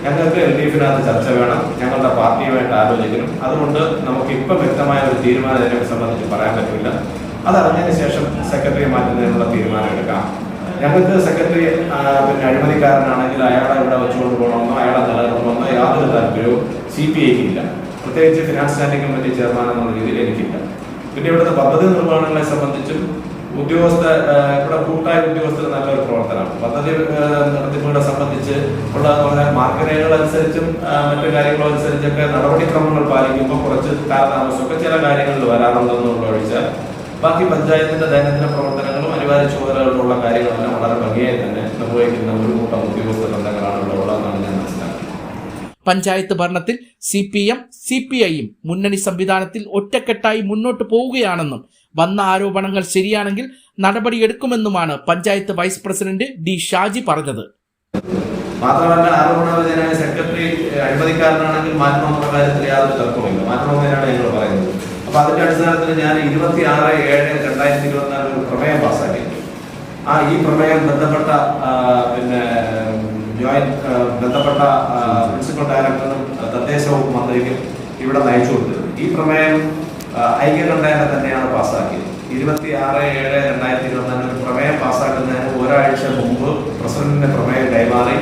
ഞങ്ങൾക്ക് എൽ ഡി എഫിനകത്ത് ചർച്ച വേണം. ഞങ്ങളുടെ പാർട്ടിയുമായിട്ട് ആലോചിക്കണം. അതുകൊണ്ട് നമുക്ക് ഇപ്പം വ്യക്തമായ ഒരു തീരുമാനം ഇതിനെ സംബന്ധിച്ച് പറയാൻ പറ്റില്ല. അത് അറിഞ്ഞതിന് ശേഷം സെക്രട്ടറിയെ മാറ്റുന്നതിനുള്ള തീരുമാനം എടുക്കാം. ഞങ്ങൾക്ക് സെക്രട്ടറി പിന്നെ അഴിമതിക്കാരനാണെങ്കിൽ അയാളെ ഇവിടെ വെച്ചുകൊണ്ട് പോകണമെന്നോ അയാളെ നിലനിർത്തണമെന്നോ യാതൊരു താല്പര്യവും സി പി ഐക്ക് ഇല്ല. പ്രത്യേകിച്ച് ഫിനാൻസ് സ്റ്റാൻഡിംഗ് കമ്മിറ്റി ചെയർമാൻ എന്നുള്ള രീതിയിൽ എനിക്കില്ല. പിന്നെ ഇവിടുത്തെ പദ്ധതി നിർമ്മാണങ്ങളെ സംബന്ധിച്ചും ഉദ്യോഗസ്ഥ ഇവിടെ കൂട്ടായ ഉദ്യോഗസ്ഥർ നല്ലൊരു പ്രവർത്തനമാണ്. പദ്ധതി നടത്തിപ്പുകളെ സംബന്ധിച്ച് ഉള്ള മാർഗരേഖകൾ അനുസരിച്ചും മറ്റു കാര്യങ്ങളും അനുസരിച്ചൊക്കെ നടപടിക്രമങ്ങൾ പാലിക്കുമ്പോൾ കുറച്ച് കാലതാമസമൊക്കെ ചില കാര്യങ്ങളിൽ വരാറുണ്ടെന്നുള്ള ഒഴിച്ചാൽ ബാക്കി പഞ്ചായത്തിന്റെ ദൈനംദിന പ്രവർത്തനങ്ങളും അനിവാര്യ ചുമതലകളുള്ള കാര്യങ്ങളെല്ലാം വളരെ ഭംഗിയായി തന്നെ നിർവഹിക്കുന്ന ഒരു കൂട്ടം ഉദ്യോഗസ്ഥ ബന്ധങ്ങളാണ് ഉള്ളതെന്നാണ് ഞാൻ മനസ്സിലാക്കുന്നത്. പഞ്ചായത്ത് ഭരണത്തിൽ C P M C P ഐയും മുന്നണി സംവിധാനത്തിൽ ഒറ്റക്കെട്ടായി മുന്നോട്ട് പോവുകയാണെന്നും വന്ന ആരോപണങ്ങൾ ശരിയാണെങ്കിൽ നടപടിയെടുക്കുമെന്നുമാണ് panchayat vice president D Shaji പറഞ്ഞത്. മാത്രമല്ല ആരോപണവിധേയനായ സെക്രട്ടറി അഴിമതിക്കാരനാണെങ്കിൽ മാധ്യമ കാര്യത്തിൽ യാതൊരു തർക്കമില്ല മാറ്റണമെന്നാണ് ഞങ്ങൾ പറയുന്നത്. അപ്പൊ അതിന്റെ അടിസ്ഥാനത്തിൽ ഞാൻ ഇരുപത്തി ആറ് ഏഴ് രണ്ടായിരത്തി ഇരുപത്തിനാല് ഒരു പ്രമേയം പാസ്സാക്കി ആ ഈ പ്രമേയം ബന്ധപ്പെട്ട പിന്നെ ജോയിന്റ് ബന്ധപ്പെട്ട പ്രിൻസിപ്പൽ ഡയറക്ടറും തദ്ദേശ വകുപ്പ് മന്ത്രിക്കും ഇവിടെ നയിച്ചു കൊടുത്തത് ഈ പ്രമേയം ഐക്യകണ്ഠേന തന്നെയാണ് പാസ്സാക്കിയത്. ഇരുപത്തി ആറ് ഏഴ് രണ്ടായിരത്തി ഇരുപത്തിനാലിൽ പ്രമേയം പാസ്സാക്കുന്നതിന് ഒരാഴ്ച മുമ്പ് പ്രസിഡന്റിന്റെ പ്രമേയം കൈമാറി.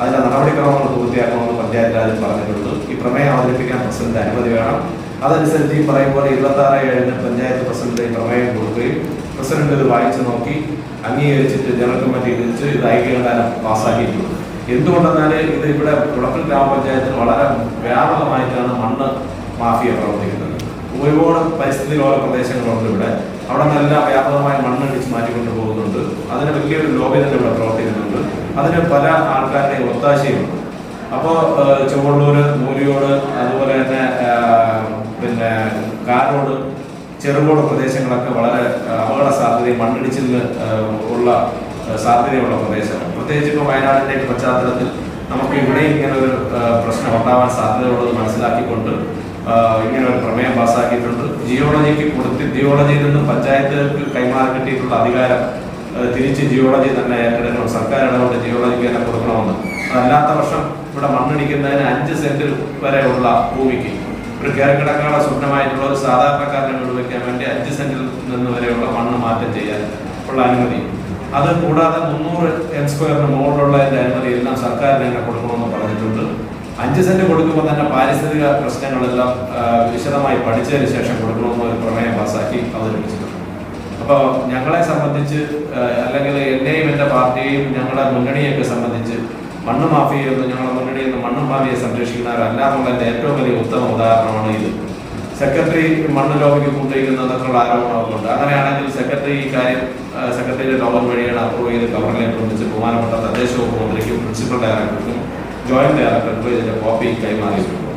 അതിന്റെ നടപടിക്രമങ്ങൾ പൂർത്തിയാക്കണമെന്ന് പഞ്ചായത്ത് രാജ് പറഞ്ഞിട്ടുണ്ട്. ഈ പ്രമേയം അവതരിപ്പിക്കാൻ പ്രസിഡന്റ് അനുമതി വേണം. അതനുസരിച്ച് ഈ പറയും പോലെ ഇരുപത്തി ആറ് ഏഴിന് പഞ്ചായത്ത് പ്രസിഡന്റ് പ്രമേയം കൊടുക്കുകയും പ്രസിഡന്റ് ഇത് വായിച്ചു നോക്കി അംഗീകരിച്ചിട്ട് ജനറൽ കമ്മിറ്റി വിളിച്ച് ഇത് ഐക്യകണ്ഠേന പാസ്സാക്കിയിട്ടുണ്ട്. എന്തുകൊണ്ടെന്നാൽ ഇത് ഇവിടെ കുളക്കൽ ഗ്രാമപഞ്ചായത്തിൽ വളരെ വ്യാപകമായിട്ടാണ് മണ്ണ് മാഫിയ പ്രവർത്തിക്കുന്നത്. ഒരുപാട് പരിസ്ഥിതി ലോല പ്രദേശങ്ങളുണ്ട് ഇവിടെ. അവിടെ നല്ല വ്യാപകമായ മണ്ണടിച്ച് മാറ്റിക്കൊണ്ട് പോകുന്നുണ്ട്. അതിന് വലിയൊരു ലോബി തന്നെ ഇവിടെ പ്രവർത്തിക്കുന്നുണ്ട്. അതിന് പല ആൾക്കാരുടെയും ഒത്താശയുണ്ട് അപ്പോൾ ചുവള്ളൂര് മൂലിയോട് അതുപോലെ തന്നെ പിന്നെ കാരോട് ചെറുകോട് പ്രദേശങ്ങളൊക്കെ വളരെ അപകട സാധ്യതയും മണ്ണിടിച്ചിലിന് ഉള്ള സാധ്യതയുള്ള പ്രദേശമാണ്. പ്രത്യേകിച്ച് ഇപ്പോൾ വയനാടിന്റെ പശ്ചാത്തലത്തിൽ നമുക്ക് ഇവിടെ ഇങ്ങനെ ഒരു പ്രശ്നം ഉണ്ടാവാൻ സാധ്യതയുള്ളത് മനസ്സിലാക്കിക്കൊണ്ട് ഇങ്ങനെ ഒരു പ്രമേയം പാസ്സാക്കിയിട്ടുണ്ട്. ജിയോളജിക്ക് കൊടുത്ത് ജിയോളജിയിൽ നിന്ന് പഞ്ചായത്തുകൾക്ക് കൈമാറി കിട്ടിയിട്ടുള്ള അധികാരം തിരിച്ച് ജിയോളജി തന്നെ ഏറ്റെടുക്കണം. സർക്കാർ ഇടപെട്ട് ജിയോളജിക്ക് തന്നെ കൊടുക്കണമെന്ന്. അല്ലാത്ത വർഷം ഇവിടെ മണ്ണിടിക്കുന്നതിന് അഞ്ച് സെന്റിൽ വരെയുള്ള ഭൂമിക്ക്. ഒരു കയറിക്കിടക്കാളെ സ്വപ്നമായിട്ടുള്ള ഒരു സാധാരണക്കാരനെ വിടുവയ്ക്കാൻ വേണ്ടി അഞ്ച് സെന്റിൽ നിന്ന് വരെയുള്ള മണ്ണ് മാറ്റം ചെയ്യാൻ ഉള്ള അനുമതി. അത് കൂടാതെ മുന്നൂറ് എം സ്ക്വയറിന് മുകളിലുള്ള അനുമതി എല്ലാം സർക്കാരിന് തന്നെ കൊടുക്കണമെന്ന് പറഞ്ഞിട്ടുണ്ട്. അഞ്ച് സെന്റ് കൊടുക്കുമ്പോൾ തന്നെ പാരിസ്ഥിതിക പ്രശ്നങ്ങളെല്ലാം വിശദമായി പഠിച്ചതിന് ശേഷം കൊടുക്കണമെന്ന് ഒരു പ്രമേയം പാസ്സാക്കി അവതരിപ്പിച്ചിട്ടുണ്ട്. അപ്പോൾ ഞങ്ങളെ സംബന്ധിച്ച് അല്ലെങ്കിൽ എന്നെയും എന്റെ പാർട്ടിയെയും ഞങ്ങളുടെ മുന്നണിയൊക്കെ സംബന്ധിച്ച് മണ്ണ് മാഫിയെന്ന് ഞങ്ങളുടെ മുന്നണിയിൽ നിന്ന് മണ്ണും മാഫിയെ സംരക്ഷിക്കുന്നവരല്ല എന്നുള്ളതിന്റെ ഏറ്റവും വലിയ ഉത്തമ ഉദാഹരണമാണ് ഇത്. സെക്രട്ടറി മണ്ണ് ലോബിക്ക് കൂട്ടിയിരിക്കുന്നതൊക്കെയുള്ള ആരോപണമൊക്കെ ഉണ്ട് അങ്ങനെയാണെങ്കിൽ സെക്രട്ടറി ഈ കാര്യം സെക്രട്ടറിയുടെ ലോകം വഴിയാണ് അപ്രൂവ് ചെയ്ത് ഗവർണറെ ബന്ധിച്ച് ബഹുമാനപ്പെട്ട തദ്ദേശ വകുപ്പ് മന്ത്രിക്കും പ്രിൻസിപ്പൽ ഡയറക്ടർക്കും ജോയിന്റ് ഡയറക്ടർക്കും ഇതിന്റെ കോപ്പി കൈമാറിയിട്ടുണ്ട്